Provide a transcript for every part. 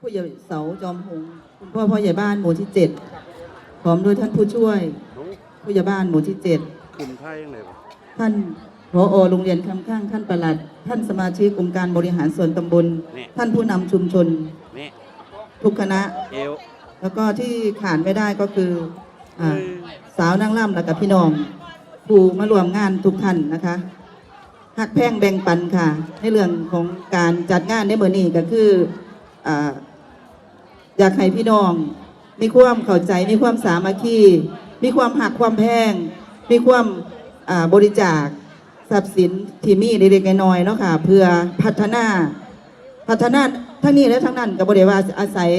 ผู้ใหญ่เสาจอมหงส์คุณพ่อพ่อใหญ่บ้านหมู่ที่เจ็ดพร้อมด้วยท่านผู้ช่วยน้องผู้ใหญ่บ้านหมู่ที่เจ็ดกลุ่มไทยยังไงบ่ท่านผอโรงเรียนคำข้างท่านประหลัด ท่านสมาชิกองค์การบริหารส่วนตำบลนี่ท่านผู้นำชุมชน นี่ทุกคณะ เอวแล้วก็ที่ขาดไม่ได้ก็คืออ่าเอ้ยสาวนางร่ำและกับพี่น้อง ผู้มารวมงานทุกท่านนะคะหักแพ่งแบ่งปันค่ะ ในเรื่องของการจัดงานในเมื่อนี้ก็คืออา อยากให้พี่น้อง มีความเข้าใจมีความสามัคคีมีความหักความแพงมีความบริจาคทรัพย์สินที่มีเล็กๆน้อยๆเนาะค่ะ เพื่อพัฒนาพัฒนาทั้งนี้และทั้งนั้นกับบริวารอาศัย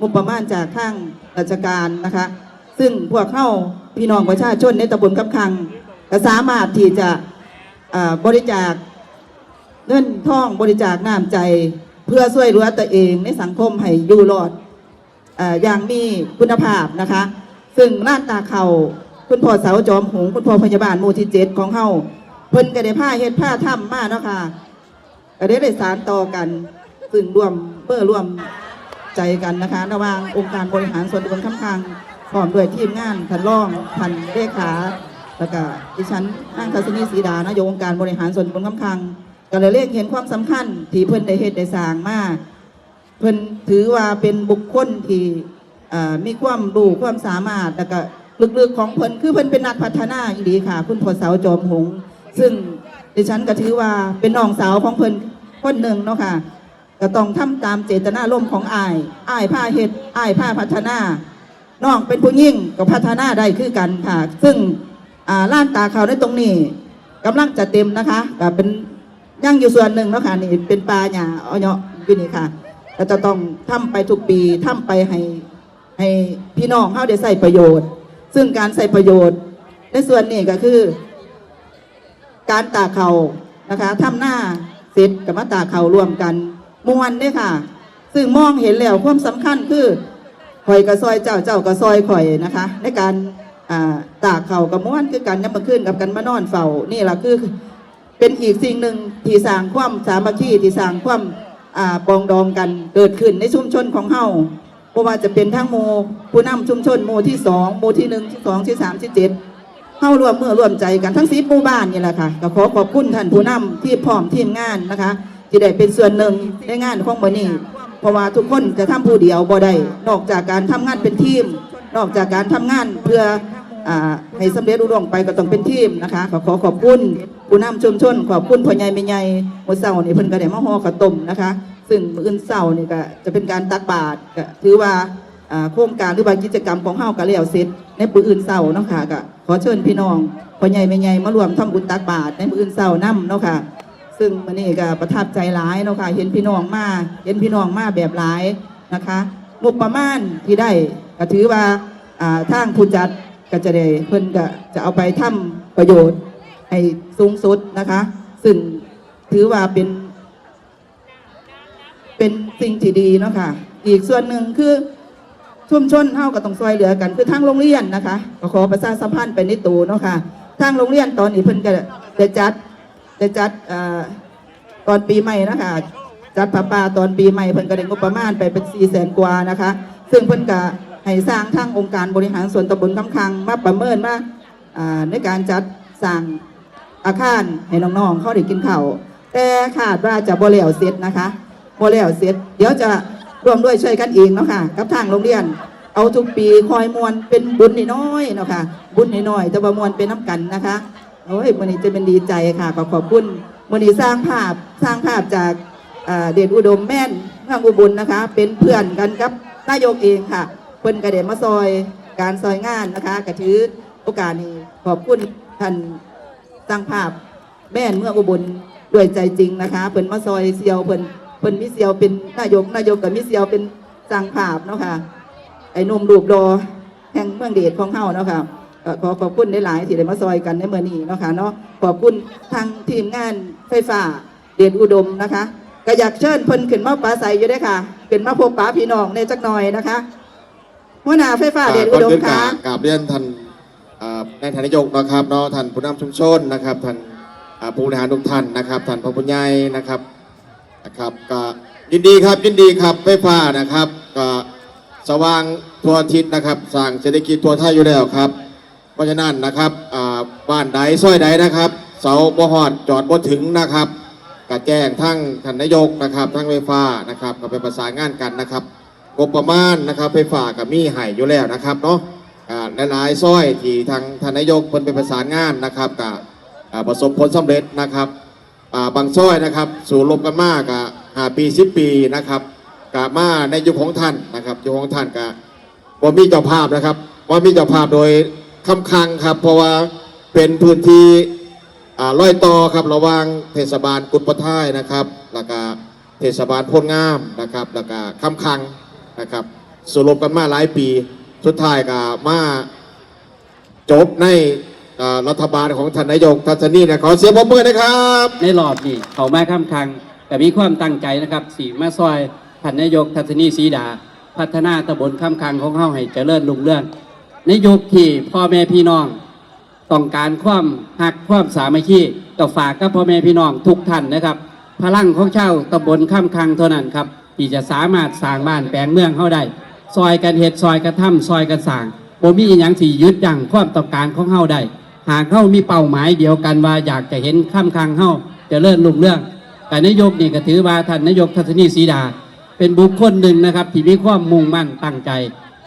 งบประมาณจากข้างราชการนะคะ ซึ่งพวกเข้าพี่น้องประชาชนในตำบลกับคังก็สามารถที่จะบริจาคเงินท่องบริจาคน้ำใจ เพื่อช่วยเหลือตัวเองในสังคมให้อยู่รอด อย่างมีคุณภาพนะคะ ซึ่งล้านตาเขาคุณพ่อเสาจอมหงส์คุณพ่อพยาบาลหมู่ที่เจ็ดของเฮาเพิ่นก็ได้ผ้าเฮ็ดผ้าถ้ำมาเนาะค่ะก็ได้ได้สารต่อกันซึ่งรวมเพื่อร่วมใจกันนะคะ ระหว่างองค์การบริหารส่วนตำบลคำคังพร้อมด้วยทีมงานทันร่องพันเลขาแล้วก็ดิฉันนางทัศนีศรีดานายกองค์การบริหารส่วนตำบลคำคังก็เลยเรียกเห็นความสำคัญที่เพิ่นได้เฮ็ดได้สร้างมา เพิ่นถือว่าเป็นบุคคลที่มีความรู้ความสามารถแล้วก็ลึกๆของเพิ่นคือเพิ่นเป็นนักพัฒนาอีดีค่ะ คุณพ่อสาวจอมหงส์ซึ่งดิฉันก็ถือว่าเป็นน้องสาวของเพิ่นคนหนึ่งเนาะค่ะก็ต้องทำตามเจตนาร่มของอายอายผ้าเฮ็ดอายผ้าพัฒนาน้องเป็นผู้ยิ่งก็พัฒนาได้คือกันค่ะ ซึ่งล้านตาเขาในตรงนี้กำลังจะเต็มนะคะก็เป็นย่างอยู่ส่วนหนึ่งเนาะค่ะนี่เป็นปลาหญ้าเอาเนาะอยู่นี่ค่ะ ก็จะต้องทำไปทุกปีทำไปให้ให้พี่น้องเขาได้ใส่ประโยชน์ ซึ่งการใส่ประโยชน์ ในส่วนนี้ก็คือ การตากเขานะคะทำหน้าเสร็จกับมาตากเขารวมกันมวนเนี่ยค่ะ ซึ่งมองเห็นแล้วความสำคัญคือข่อยกับซอยเจ้าเจ้ากับซอยข่อยนะคะ ในการตากเขากับม้วนคือกันย้ำมาขึ้นกับกันมานอนเฝ้านี่แหละคือเป็นอีกสิ่งหนึ่งที่สร้างความสามัคคีที่สร้างความ อ่าปองดองกันเกิดขึ้นในชุมชนของเฮาเพราะว่าจะเป็นทั้งโมผู้นำชุมชนโมที่สองโมที่หนึ่งที่สองที่สามที่เจ็ดเข้าร่วมเมื่อร่วมใจกันทั้งสีหมู่บ้านนี่แหละค่ะก็ขอขอบคุณท่านผู้นำที่พร้อมทีมงานนะคะที่ได้เป็นส่วนหนึ่งในงานของมื้อนี้เพราะว่าทุกคนจะทำผู้เดียวบ่ได้นอกจากการทำงานเป็นทีม นอกจากการทำงานเพื่อ ให้สำเร็จรุ่งไปก็ต้องเป็นทีมนะคะขอขอขอบคุณผู้นำชุมชนขอบคุณพ่อใหญ่แม่ใหญ่มื้อเช้านี่เพิ่นก็ได้มาห่อข้าวต้มนะคะ ซึ่งมื้ออื่นเช้านี่ก็จะเป็นการตักบาตรก็ถือว่าโครงการหรือว่ากิจกรรมของเฮาก็แล้วเสร็จ ในมื้ออื่นเช้าเนาะค่ะก็ขอเชิญพี่น้องพ่อใหญ่แม่ใหญ่มารวมทำบุญตักบาตรในมื้ออื่นเช้านํเนาะค่ะซึ่งมื้อนี้ก็ประทับใจหลายเนาะค่ะเห็นพี่น้องมาเห็นพี่น้องมาแบบหลายนะคะงบประมาณที่ได้ก็ถือว่าอ่าทางผู้จัด ก็จะได้เพิ่นก็จะเอาไปทำประโยชน์ให้สูงสุดนะคะ ซึ่งถือว่าเป็น เป็นสิ่งที่ดีเนาะค่ะ อีกส่วนหนึ่งคือชุมชนเฮาก็ต้องซอยเหลือกันคือทางโรงเรียนนะคะก็ขอประชาสัมพันธ์ไปในตัวเนาะค่ะทางโรงเรียนตอนนี้เพิ่นก็จะจัดจะจัดเอ่อตอนปีใหม่นะคะจัดผ้าป่าตอนปีใหม่เพิ่นก็ได้งบประมาณไปเป็น4ี่แสนกว่านะคะ ซึ่งเพิ่นก็ ให้สร้างทางองค์การบริหารส่วนตำบลคำคังมาประเมินมาในการจัดสร้างอาคารให้น้องๆเขาได้กินข้าวแต่ขาดว่าจะบ่แล้วเสร็จนะคะบ่แล้วเสร็จ เดี๋ยวจะร่วมด้วยช่วยกันเองเนาะค่ะกับทางโรงเรียน เอาทุกปีคอยมวนเป็นบุญน้อยเนาะค่ะบุญน้อยแต่ว่ามวนเป็นน้ำกันนะคะโอ้ยวันนี้จะเป็นดีใจค่ะขอขอบคุณวันนี้สร้างภาพสร้างภาพจากเดชอุดมแม่นเมืองอุบลนะคะ เป็นเพื่อนกันกับนายกเองค่ะ เพิ่นกระเด็มาซอยการซอยงานนะคะกระถือโอกาสนี้ขอบคุณท่านสร้างภาพแม่นเมื่ออุบลด้วยใจจริงนะคะเพิ่นมาซอยเซียวเพิ่นเพิ่นมิเซียวเป็นนายกนายกกับมิเซียวเป็นสร้างภาพเนาะค่ะไอ้นมรูปรอแห่งเมืองเดชของเฮาเนาะค่ะขอขอบคุณหลายๆที่ได้มาซอยกันในเมื่อนี้เนาะค่ะเนาะขอบคุณทางทีมงานไฟฟ้าเดชอุดมนะคะก็อยากเชิญเพิ่นขึ้นมาปราศัยอยู่ด้วยค่ะขึ้นมาพบป้าพี่น้องในจักหน่อยนะคะ หัวหน้าไฟฟ้าเดชอุดมก่นค่ะนกราบเรียนท่านอ่าในฐานนายกนะครับเนาะท่านผู้นำชุมชนนะครับท่านอ่าผู้บริหารทุกท่านนะครับท่านพระพุญใหญ่นะครับนะครับก็ยินดีครับยินดีครับไฟฟ้านะครับก็สว่างทั่วอาทิศนะครับสร้างเศรษฐกิจทั่วไทยอยู่แล้วครับ เพราะฉะนั้นนะครับอ่าบ้านใดซอยใดนะครับ เสาบ่หอดจอดบ่ถึงนะครับก็แจ้งทั้งท่านนายกนะครับทั้งไฟฟ้านะครับก็ไปประสานงานกันนะครับ งบประมาณนะครับไฟฟ้าก็มีให้อยู่แล้วนะครับเนาะหลายๆซอยที่ทางท่านนายกเพิ่นไปประสานงานนะครับก็อ่าประสบผลสำเร็จนะครับาบางซอยนะครับสู่ลมกันมากกะห้าปีสิบปีนะครับกะมาในยุคของท่านนะครับยุคของท่านกะว่ามีเจ้าภาพนะครับว่ามีเจ้าภาพโดยคำคังครับ เพราะว่าเป็นพื้นที่ร้อยต่อครับระหว่างเทศบาลกุดปะท้ายนะครับแล้วก็เทศบาลพลงามนะครับแล้วก็คำคัง นะครับสู่ลมกันมาหลายปี สุดท้ายกะมาจบในรัฐบาลของท่านนายกทัศนีนะขอเสียงปรบมือนะครับ ในรอบนี้เขามาค้ำคังแต่มีความตั้งใจนะครับสีมาซอยท่านนายกทัศนีศรีดา พัฒนาตำบลค้ำคังของเฮาให้เจริญรุ่งเรืองในยุคที่พ่อแม่พี่น้องต้องการความหักความสามัคคีก็ฝากกับพ่อแม่พี่น้องทุกท่านนะครับ พลังของเช่าตำบลค้ำคังเท่านั้นครับ ที่จะสามารถสร้างบ้านแปลงเมืองเฮาได้ซอยกันเฮ็ดซอยกันทำซอยกันสร้างบ่มีอหยังที่ยึดยั้งความต้องการของเฮาได้หากเฮามีเป้าหมายเดียวกันว่าอยากจะเห็นค้ำคังเฮาจะเลื่อนลุงเรื่องแต่นายกนี่ก็ถือว่าท่านนายกทัศนีศรีดา เป็นบุคคลหนึ่งนะครับ ที่มีความมุ่งมั่นตั้งใจ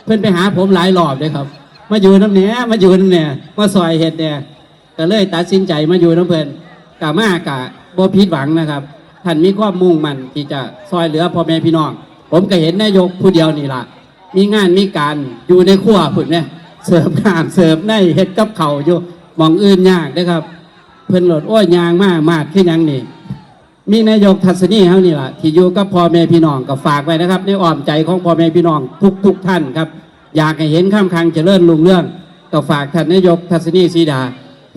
เพื่อนไปหาผมหลายรอบเลยครับ มาอยู่น้ำเนี้ยมาอยู่น้ำเนี้ยมาซอยเห็ดเนี่ยก็เลยตัดสินใจมาอยู่น้ำเพื่อนกะมากะบ่ผิดหวังนะครับ ท่านมีความมุ่งมั่นที่จะซอยเหลือพ่อแม่พี่น้อง ผมก็เห็นนายกผู้เดียวนี่ล่ะ มีงานมีการอยู่ในครัวพุ่นเนี่ยเสิร์ฟข้าวเสิร์ฟในเฮ็ดกับเขาอยู่มองอื่นยากนะครับ เพิ่นโหลดอ้ยยางมากมาดขึ้นยังนี่มีนายกทัศนีเฮานี่ล่ะที่อยู่กับพ่อแม่พี่น้องก็ฝากไว้นะครับ ในอ้อมใจของพ่อแม่พี่น้องทุกทุกท่านครับ อยากให้เห็นข้ามคังเจริญรุ่งเรื่องก็ฝากท่านนายกทัศนีศรีดา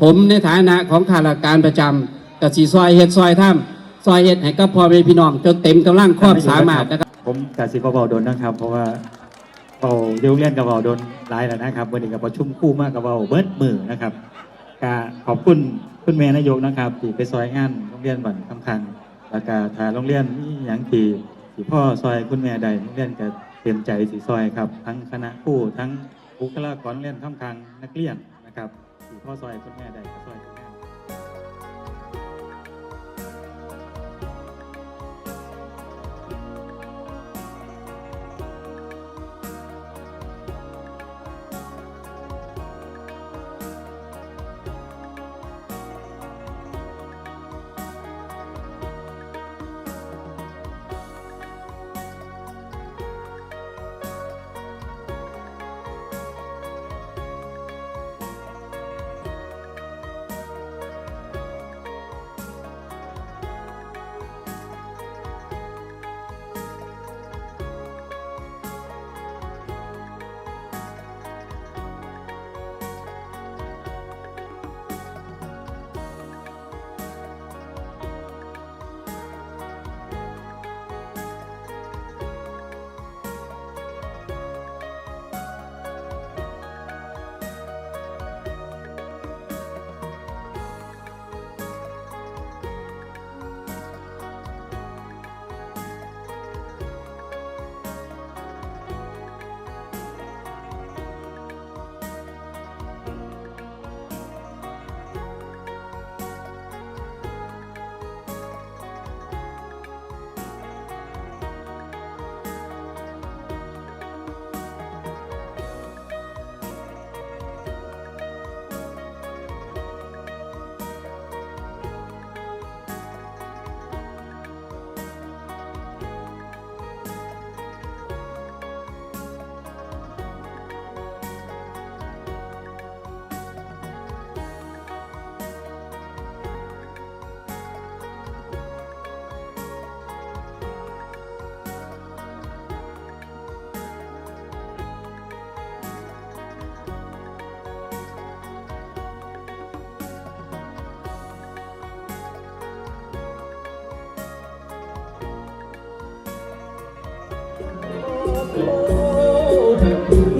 ผมในฐานะของข้าราชการประจำกับสีซอยเฮ็ดซอยถ้ำ ซอยเฮ็ดให้กับพ่อแม่พี่น้องจนเต็มกำลังความสามารถนะครับ ผมกสิเบาๆโดนนะครับ เพราะว่าเบาเรียวเรียนกับเบาโดนหลายแล้วนะครับวันนี้กับประชุมคู่มากกับเบาเบิดมือนะครับกขอบคุณคุณแม่นายกนะครับที่ไปซอยงานโรงเรียนบันคำคังแล้วก็ถ้าโรงเรียนมีอย่างที่ที่พ่อซอยคุณแม่ใดโรงเรียนก็เต็มใจสีซอยครับ ทั้งคณะครูทั้งบุคลากรโรงเรียนคำคังนักเรียนนะครับที่พ่อซอยคุณแม่ใดก็ซอย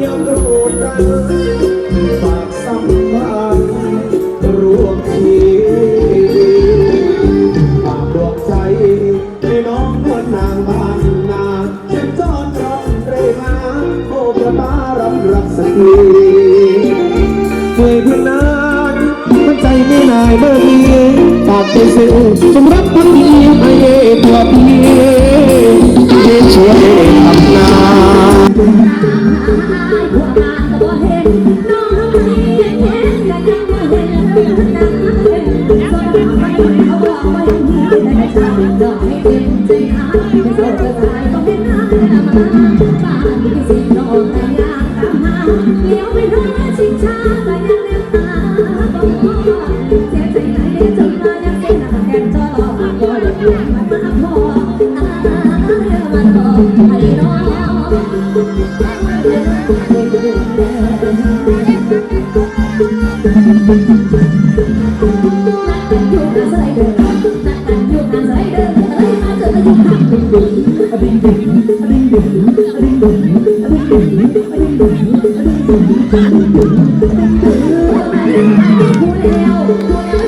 ยังรู้รักฝากสัมพันธ์รวมทีฝากดวงใจให้น้องนนางบานนาเจ็บจอนร้องเรมาโคกระบารับรักสักทีเคยเพื่นนนมันใจไม่นายเมื่อนี้ฝากใจสียงจงรักพันดีให้ตัวเพียง แนะนำมิตรภูรสิทธิ์หาว